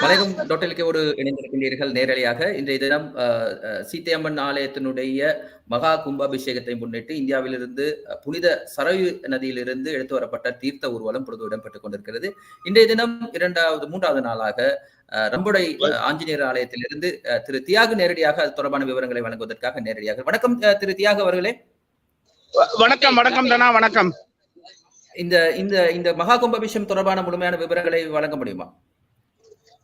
வணக்கம் டாக்டர் ஒரு இணைந்திருக்கின்றீர்கள். நேரடியாக இன்றைய தினம் சீத்தையம்மன் ஆலயத்தினுடைய மகா கும்பாபிஷேகத்தை முன்னிட்டு இந்தியாவிலிருந்து புனித சரயு நதியிலிருந்து எடுத்து வரப்பட்ட தீர்த்த ஊர்வலம் பொழுது இடம்பெற்றுக் கொண்டிருக்கிறது. இன்றைய தினம் இரண்டாவது மூன்றாவது நாளாக ரம்புடை ஆஞ்சநேயர் ஆலயத்திலிருந்து திரு தியாகு நேரடியாக அது தொடர்பான விவரங்களை வழங்குவதற்காக நேரடியாக. வணக்கம் திரு தியாகு அவர்களே. வணக்கம் வணக்கம் தனா வணக்கம். இந்த இந்த இந்த மகா கும்பாபிஷேகம் தொடர்பான முழுமையான விவரங்களை வழங்க முடியுமா?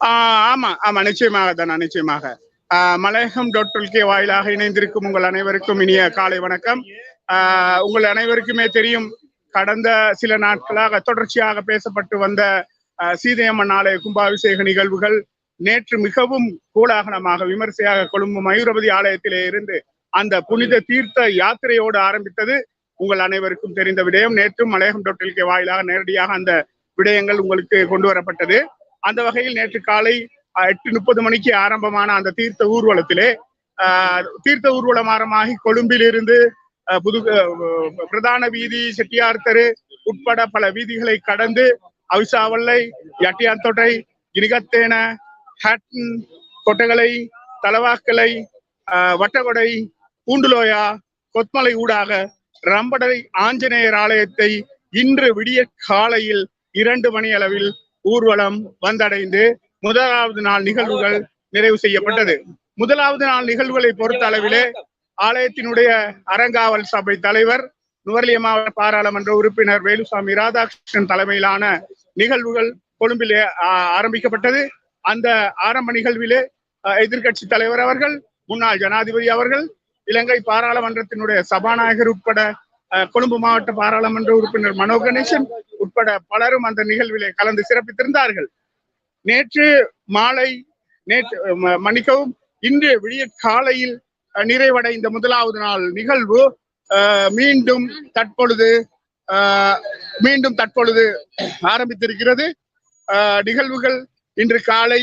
ஆமா ஆமா நிச்சயமாக தானா நிச்சயமாக. ஆஹ் மலையகம் டாட் கே வாயிலாக இணைந்திருக்கும் உங்கள் அனைவருக்கும் இனிய காலை வணக்கம். ஆஹ் உங்கள் அனைவருக்குமே தெரியும் கடந்த சில நாட்களாக தொடர்ச்சியாக பேசப்பட்டு வந்த ஆஹ் சீதையம்மன் ஆலய கும்பாபிஷேக நிகழ்வுகள் நேற்று மிகவும் கோலாகலமாக விமர்சையாக கொழும்பு மயூரபதி ஆலயத்திலே இருந்து அந்த புனித தீர்த்த யாத்திரையோடு ஆரம்பித்தது. உங்கள் அனைவருக்கும் தெரிந்த விடயம் நேற்றும் மலையகம் டாட் கே வாயிலாக நேரடியாக அந்த விடயங்கள் உங்களுக்கு கொண்டு வரப்பட்டது. அந்த வகையில் நேற்று காலை எட்டு முப்பது மணிக்கு ஆரம்பமான அந்த தீர்த்த ஊர்வலத்திலே ஆஹ், தீர்த்த ஊர்வலம் ஆரம்பமாகி கொழும்பிலிருந்து அஹ், புது பிரதான வீதி செட்டியார் தெரு உட்பட பல வீதிகளை கடந்து அவிசாவல்லை யட்டியாத்தொட்டை கிரிகத்தேன ஹாட்டன் கொட்டகலை தலவாக்கலை வட்டகொடை பூண்டுலோயா கொத்மலை ஊடாக ரம்படை ஆஞ்சநேயர் ஆலயத்தை இன்று விடிய காலையில் இரண்டு மணி அளவில் ஊர்வலம் வந்தடைந்து முதலாவது நாள் நிகழ்வுகள் நிறைவு செய்யப்பட்டது. முதலாவது நாள் நிகழ்வுகளை பொறுத்த அளவிலே ஆலயத்தினுடைய அறங்காவல் சபை தலைவர் நுவர்லிய மாவட்ட பாராளுமன்ற உறுப்பினர் வேலுசாமி ராதாகிருஷ்ணன் தலைமையிலான நிகழ்வுகள் கொழும்பிலே ஆரம்பிக்கப்பட்டது. அந்த ஆரம்ப நிகழ்விலே எதிர்கட்சி தலைவர் அவர்கள் முன்னாள் ஜனாதிபதி அவர்கள் இலங்கை பாராளுமன்றத்தினுடைய சபாநாயகர் உட்பட கொழும்பு மாவட்ட பாராளுமன்ற உறுப்பினர் மனோ கணேசன் உட்பட பலரும் அந்த நிகழ்விலே கலந்து சிறப்பித்திருந்தார்கள். நேற்று மாலை நேற்று மன்னிக்கவும் இன்று விடிய காலையில் நிறைவடைந்த முதலாவது நாள் நிகழ்வு. மீண்டும் தற்பொழுது மீண்டும் தற்பொழுது ஆரம்பித்திருக்கிறது. நிகழ்வுகள் இன்று காலை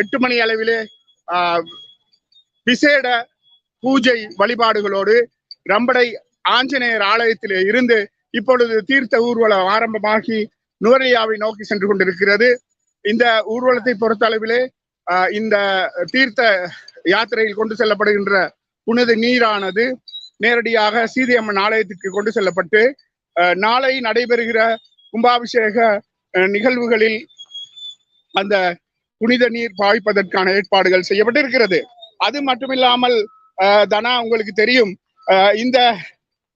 எட்டு மணி அளவிலே விசேட பூஜை வழிபாடுகளோடு ரம்படை ஆஞ்சநேயர் ஆலயத்திலே இருந்து இப்பொழுது தீர்த்த ஊர்வலம் ஆரம்பமாகி நுவரையாவை நோக்கி சென்று கொண்டிருக்கிறது. இந்த ஊர்வலத்தை பொறுத்த அளவிலே ஆஹ், இந்த தீர்த்த யாத்திரையில் கொண்டு செல்லப்படுகின்ற புனித நீரானது நேரடியாக சீதியம்மன் ஆலயத்துக்கு கொண்டு செல்லப்பட்டு நாளை நடைபெறுகிற கும்பாபிஷேக நிகழ்வுகளில் அந்த புனித நீர் பாய்ப்பதற்கான ஏற்பாடுகள் செய்யப்பட்டிருக்கிறது. அது மட்டுமில்லாமல் ஆஹ், தனா உங்களுக்கு தெரியும் ஆஹ், இந்த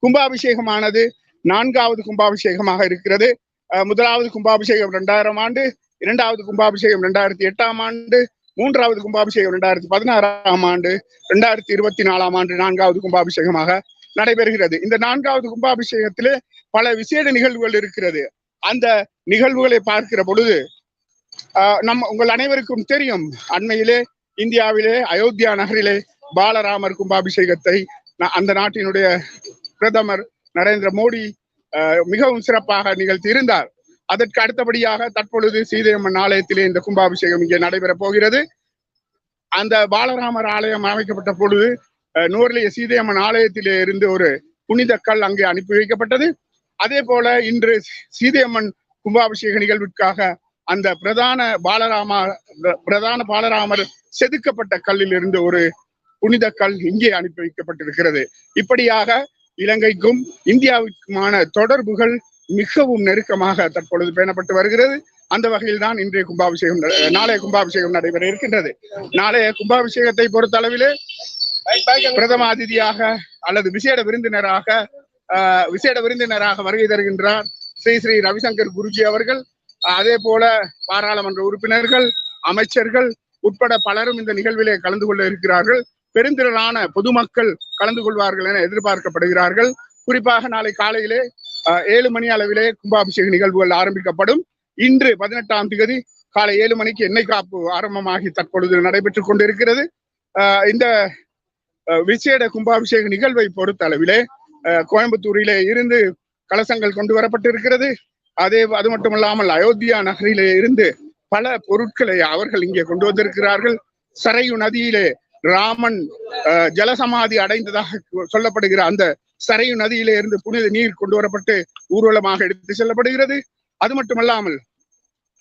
கும்பாபிஷேகமானது நான்காவது கும்பாபிஷேகமாக இருக்கிறது. அஹ் முதலாவது கும்பாபிஷேகம் இரண்டாயிரம் ஆண்டு இரண்டாவது கும்பாபிஷேகம் இரண்டாயிரத்தி எட்டாம் ஆண்டு மூன்றாவது கும்பாபிஷேகம் இரண்டாயிரத்தி பதினாறாம் ஆண்டு இரண்டாயிரத்தி இருபத்தி நாலாம் ஆண்டு நான்காவது கும்பாபிஷேகமாக நடைபெறுகிறது. இந்த நான்காவது கும்பாபிஷேகத்திலே பல விசேட நிகழ்வுகள் இருக்கிறது. அந்த நிகழ்வுகளை பார்க்கிற பொழுது ஆஹ் உங்கள் அனைவருக்கும் தெரியும். அண்மையிலே இந்தியாவிலே அயோத்தியா நகரிலே பாலராமர் கும்பாபிஷேகத்தை அந்த நாட்டினுடைய பிரதமர் நரேந்திர மோடி ஆஹ் மிகவும் சிறப்பாக நிகழ்த்தி இருந்தார் அதற்கு அடுத்தபடியாக தற்பொழுது சீதையம்மன் ஆலயத்திலே இந்த கும்பாபிஷேகம் இங்கே நடைபெறப் போகிறது. அந்த பாலராமர் ஆலயம் அமைக்கப்பட்ட பொழுது நூர்லிய சீதையம்மன் ஆலயத்திலே இருந்து ஒரு புனித கல் அங்கே அனுப்பி வைக்கப்பட்டது. அதே போல இன்று சீதையம்மன் கும்பாபிஷேக நிகழ்விற்காக அந்த பிரதான பாலராமா பிரதான பாலராமர் செதுக்கப்பட்ட கல்லில் இருந்து ஒரு புனித கல் இங்கே அனுப்பி வைக்கப்பட்டிருக்கிறது. இப்படியாக இலங்கைக்கும் இந்தியாவுக்குமான தொடர்புகள் மிகவும் நெருக்கமாக தற்பொழுது பேணப்பட்டு வருகிறது. அந்த வகையில் தான் இன்றைய கும்பாபிஷேகம் நாளைய கும்பாபிஷேகம் நடைபெற இருக்கின்றது. நாளைய கும்பாபிஷேகத்தை பொறுத்த அளவிலே பிரதம அதிதியாக அல்லது விசேட விருந்தினராக ஆஹ், விசேட விருந்தினராக வருகை தருகின்றார் ஸ்ரீ ஸ்ரீ ரவிசங்கர் குருஜி அவர்கள். அதே போல பாராளுமன்ற உறுப்பினர்கள் அமைச்சர்கள் உட்பட பலரும் இந்த நிகழ்விலே கலந்து கொள்ள இருக்கிறார்கள். பெருந்திரளான பொதுமக்கள் கலந்து கொள்வார்கள் என எதிர்பார்க்கப்படுகிறார்கள். குறிப்பாக நாளை காலையிலே ஏழு மணி அளவிலே கும்பாபிஷேக நிகழ்வுகள் ஆரம்பிக்கப்படும். இன்று பதினெட்டாம் தேதி காலை ஏழு மணிக்கு எண்ணெய் காப்பு ஆரம்பமாகி தற்பொழுது நடைபெற்றுக் கொண்டிருக்கிறது. ஆஹ், இந்த விசேட கும்பாபிஷேக நிகழ்வை பொறுத்த அளவிலே கோயம்புத்தூரிலே இருந்து கலசங்கள் கொண்டு வரப்பட்டிருக்கிறது. அதே அது மட்டுமல்லாமல் அயோத்தியா நகரிலே இருந்து பல பொருட்களை அவர்கள் இங்கே கொண்டு வந்திருக்கிறார்கள். சரையு நதியிலே ராமன் ஜலசமாதி அடைந்ததாக சொல்லப்படுகிற அந்த சரையு நதியிலே இருந்து புனித நீர் கொண்டு வரப்பட்டு ஊர்வலமாக எடுத்து செல்லப்படுகிறது. அது மட்டுமல்லாமல்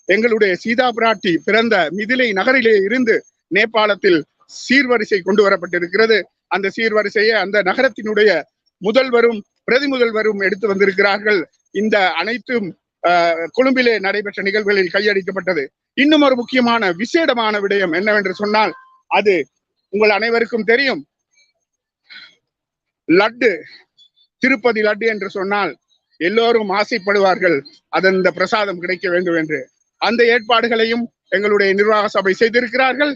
எங்களுடைய சீதா பிராட்டி பிறந்த மிதிலை நகரிலே இருந்து நேபாளத்தில் சீர்வரிசை கொண்டு வரப்பட்டிருக்கிறது. அந்த சீர்வரிசையை அந்த நகரத்தினுடைய முதல்வரும் பிரதி முதல்வரும் எடுத்து வந்திருக்கிறார்கள். இந்த அனைத்தும் ஆஹ், கொழும்பிலே நடைபெற்ற நிகழ்வுகளில் கையடிக்கப்பட்டது இன்னும் ஒரு முக்கியமான விசேடமான விடயம் என்னவென்று சொன்னால் அது உங்கள் அனைவருக்கும் தெரியும். லட்டு திருப்பதி லட்டு என்று சொன்னால் எல்லோரும் ஆசைப்படுவார்கள் அதன் இந்த பிரசாதம் கிடைக்க வேண்டும் என்று. அந்த ஏற்பாடுகளையும் எங்களுடைய நிர்வாக சபை செய்திருக்கிறார்கள்.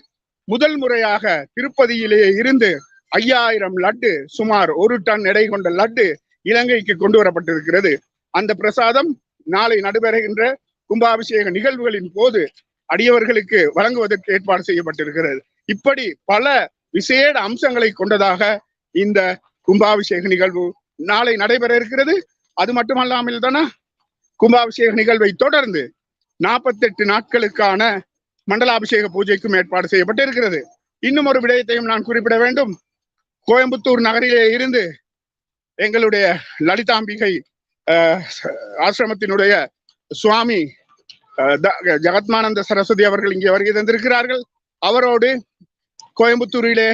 முதல் முறையாக திருப்பதியிலேயே இருந்து ஐயாயிரம் லட்டு சுமார் ஒரு டன் எடை கொண்ட லட்டு இலங்கைக்கு கொண்டு வரப்பட்டிருக்கிறது. அந்த பிரசாதம் நாளை நடைபெறுகின்ற கும்பாபிஷேக நிகழ்வுகளின் போது அடியவர்களுக்கு வழங்குவதற்கு ஏற்பாடு செய்யப்பட்டிருக்கிறது. இப்படி பல விசேட அம்சங்களை கொண்டதாக இந்த கும்பாபிஷேக நிகழ்வு நாளை நடைபெற இருக்கிறது. அது மட்டுமல்லாமல் தானா? கும்பாபிஷேக நிகழ்வை தொடர்ந்து நாற்பத்தெட்டு நாட்களுக்கான மண்டலாபிஷேக பூஜைக்கும் ஏற்பாடு செய்யப்பட்டிருக்கிறது. இன்னும் ஒரு விடயத்தையும் நான் குறிப்பிட வேண்டும். கோயம்புத்தூர் நகரிலே இருந்து எங்களுடைய லலிதாம்பிகை ஆசிரமத்தினுடைய சுவாமி அஹ், த- ஜெகத்மானந்த சரஸ்வதி அவர்கள் இங்கே வருகை தந்திருக்கிறார்கள். அவரோடு கோயம்புத்தூரிலே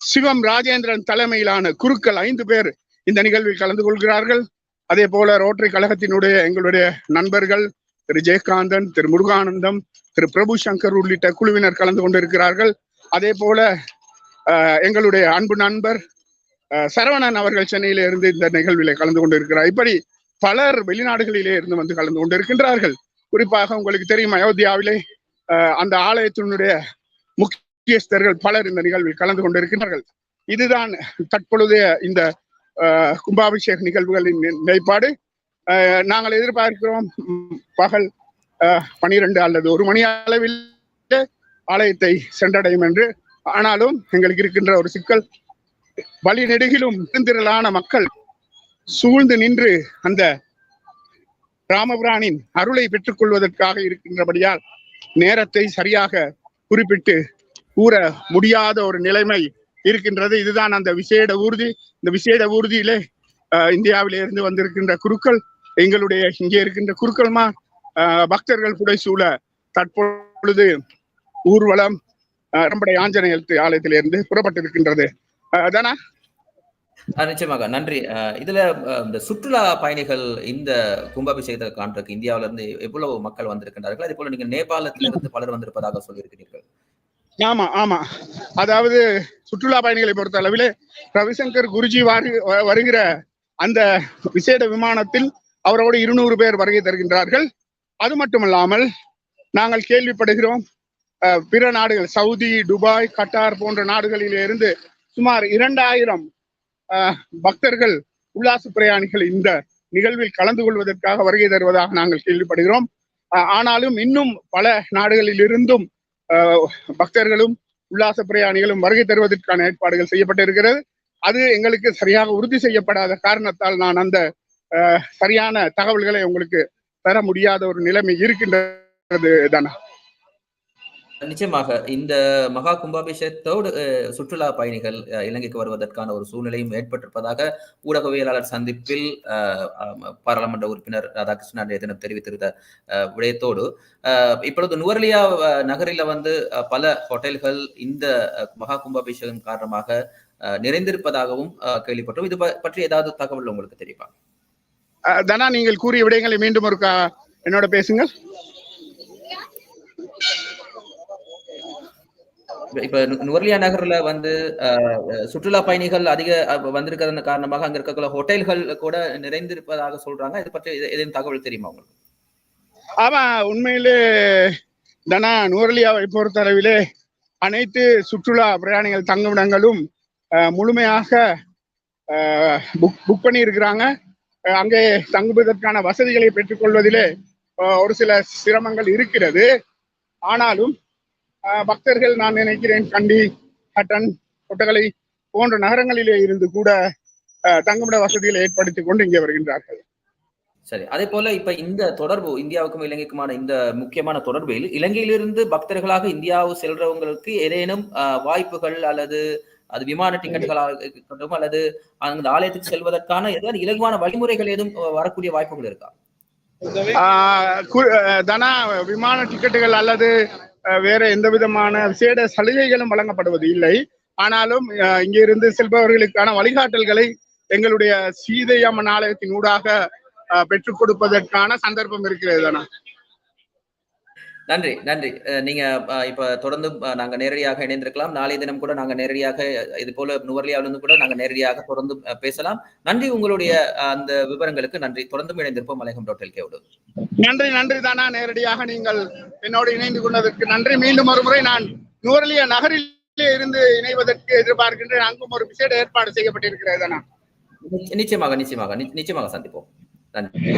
சிவம் ராஜேந்திரன் தலைமையிலான குருக்கள் ஐந்து பேர் இந்த நிகழ்வில் கலந்து கொள்கிறார்கள். அதே போல ரோட்டரி கழகத்தினுடைய எங்களுடைய நண்பர்கள் திரு ஜெயகாந்தன் திரு முருகானந்தம் திரு பிரபு சங்கர் உள்ளிட்ட குழுவினர் கலந்து கொண்டிருக்கிறார்கள். அதே போல எங்களுடைய அன்பு நண்பர் சரவணன் அவர்கள் சென்னையில இருந்து இந்த நிகழ்விலே கலந்து கொண்டிருக்கிறார். இப்படி பலர் வெளிநாடுகளிலே இருந்து வந்து கலந்து கொண்டிருக்கின்றார்கள். குறிப்பாக உங்களுக்கு தெரியும் அயோத்தியாவிலே அந்த ஆலயத்தினுடைய முக்கிய முக்கியஸ்தர்கள் பலர் இந்த நிகழ்வில் கலந்து கொண்டிருக்கிறார்கள் இதுதான் தற்பொழுதைய இந்த கும்பாபிஷேக நிகழ்வுகளின் நிலைப்பாடு. நாங்கள் எதிர்பார்க்கிறோம் பகல் பனிரெண்டு அல்லது ஒரு மணி அளவில் ஆலயத்தை சென்றடையும் என்று. ஆனாலும் எங்களுக்கு இருக்கின்ற ஒரு சிக்கல் வழி நெடுகிலும் பெருந்திரளான மக்கள் சூழ்ந்து நின்று அந்த ராமபிரானின் அருளை பெற்றுக் கொள்வதற்காக இருக்கின்றபடியால் நேரத்தை சரியாக குறிப்பிட்டு கூற முடியாத ஒரு நிலைமை இருக்கின்றது. இதுதான் அந்த விசேட ஊர்தி. இந்த விசேட ஊர்தியிலே இந்தியாவில இருந்து வந்திருக்கின்ற குருக்கள் எங்களுடைய இங்கே இருக்கின்ற குருக்கள்மா பக்தர்கள் புடைசூழ தற்பொழுது ஊர்வலம் நம்முடைய ரம்படை ஆஞ்சநேயர் ஆலயத்திலிருந்து புறப்பட்டிருக்கின்றது. அஹ், தானா? நிச்சயமாக. நன்றி. அஹ் இதுல இந்த சுற்றுலா பயணிகள் இந்த கும்பாபிஷேகத்தை காண்றதுக்கு இந்தியாவில இருந்து எவ்வளவு மக்கள் வந்திருக்கின்றார்கள்? அதே போல நீங்க நேபாளத்திலிருந்து பலர் வந்திருப்பதாக சொல்லியிருக்கிறீர்கள். ஆமா ஆமா. அதாவது சுற்றுலா பயணிகளை பொறுத்த அளவிலே ரவிசங்கர் குருஜி வாரு- வருகிற அந்த விசேட விமானத்தில் அவரோடு இருநூறு பேர் வருகை தருகின்றார்கள். அது மட்டுமல்லாமல் நாங்கள் கேள்விப்படுகிறோம் அஹ், பிற நாடுகள் சவுதி துபாய் கட்டார் போன்ற நாடுகளிலிருந்து சுமார் இரண்டாயிரம் பக்தர்கள் உல்லாச பிரயாணிகள் இந்த நிகழ்வில் கலந்து கொள்வதற்காக வருகை தருவதாக நாங்கள் கேள்விப்படுகிறோம். அஹ், ஆனாலும் இன்னும் பல நாடுகளில் இருந்தும் பக்தர்களும் உல்லாச பிரயாணிகளும் வருகை தருவதற்கான ஏற்பாடுகள் செய்யப்பட்டிருக்கிறது. அது எங்களுக்கு சரியாக உறுதி செய்யப்படாத காரணத்தால் நான் அந்த சரியான தகவல்களை உங்களுக்கு தர முடியாத ஒரு நிலைமை இருக்கின்றது தானா? நிச்சயமாக இந்த மகா கும்பாபிஷேகத்தோடு சுற்றுலா பயணிகள் இலங்கைக்கு வருவதற்கான ஒரு சூழ்நிலையும் ஏற்பட்டிருப்பதாக ஊடகவியலாளர் சந்திப்பில் பாராளுமன்ற உறுப்பினர் ராதாகிருஷ்ணன் அன்றைய தினம் தெரிவித்திருந்த விடயத்தோடு இப்பொழுது நுவர்லியா நகரில வந்து அஹ், பல ஹோட்டல்கள் இந்த மகா கும்பாபிஷேகம் காரணமாக அஹ், நிறைந்திருப்பதாகவும் அஹ், கேள்விப்பட்டோம். இது பற்றி ஏதாவது தகவல் உங்களுக்கு தெரியுமா? அஹ், தனா நீங்கள் கூறிய விடயங்களை மீண்டும் ஒரு என்னோட பேசுங்கள். இப்ப- நுவர்லியா நகர்ல வந்து சுற்றுலா பயணிகள் அதிக அஹ், வந்திருக்கிறதன் காரணமாக அங்க இருக்கக்கூடிய ஹோட்டல்கள் கூட நிறைந்திருப்பதாக சொல்றாங்க. இது பற்றி எதுவும் தகவல் தெரியுமா உங்களுக்கு? ஆமா உண்மையிலே தனா நூரலியாவை பொறுத்தளவிலே அனைத்து சுற்றுலா பிரயாணிகள் தங்குமிடங்களும் முழுமையாக புக் புக் பண்ணி இருக்கிறாங்க அங்கே தங்குவதற்கான வசதிகளை பெற்றுக்கொள்வதிலே ஒரு சில சிரமங்கள் இருக்கிறது. ஆனாலும் பக்தர்கள் நான் நினைக்கிறேன் கண்டி ஹட்டன் கொட்டகலை போன்ற நகரங்களிலே இருந்து கூட தங்குமிட வசதிகளை ஏற்படுத்தி கொண்டு இங்கே வருகின்றார்கள். சரி அதே போல இப்ப இந்த தொடர்பு இந்தியாவுக்கும் இலங்கைக்குமான இந்த முக்கியமான தொடர்பில் இலங்கையிலிருந்து பக்தர்களாக இந்தியாவு செல்றவங்களுக்கு ஏதேனும் வாய்ப்புகள் அல்லது அது விமான டிக்கெட்டுகளாக இருக்கட்டும் அல்லது அந்த ஆலயத்துக்கு செல்வதற்கான ஏதாவது இலகுவான வழிமுறைகள் ஏதும் வரக்கூடிய வாய்ப்புகள் இருக்கா? தனா விமான டிக்கெட்டுகள் அல்லது வேற எந்த விதமான விசேட சலுகைகளும் வழங்கப்படுவது இல்லை ஆனாலும் அஹ், இங்கிருந்து செல்பவர்களுக்கான வழிகாட்டல்களை எங்களுடைய சீதையம்மன் ஆலயத்தின் ஊடாக அஹ், பெற்றுக் கொடுப்பதற்கான சந்தர்ப்பம் இருக்கிறது தானா? நன்றி நன்றி. நீங்க இப்ப தொடர்ந்து நாங்க நேரடியாக இணைந்திருக்கலாம். நாளைய தினம் கூட நாங்க நேரடியாக இது போல நுவர்லியாவிலிருந்து கூட நாங்க நேரடியாக தொடர்ந்து பேசலாம். நன்றி உங்களுடைய அந்த விவரங்களுக்கு நன்றி. தொடர்ந்து இணைந்திருப்போம் மலைகம் டாட் எல்கேவோடு நன்றி நன்றி தானா. நேரடியாக நீங்கள் என்னோடு இணைந்து கொண்டதற்கு நன்றி. மீண்டும் ஒரு முறை நான் நுவரலியா நகரிலே இருந்து இணைவதற்கு எதிர்பார்க்கின்றேன். அங்கும் ஒரு விசேட ஏற்பாடு செய்யப்பட்டிருக்கிறது தானா? நிச்சயமாக நிச்சயமாக. நிச்சயமாக சந்திப்போம். நன்றி.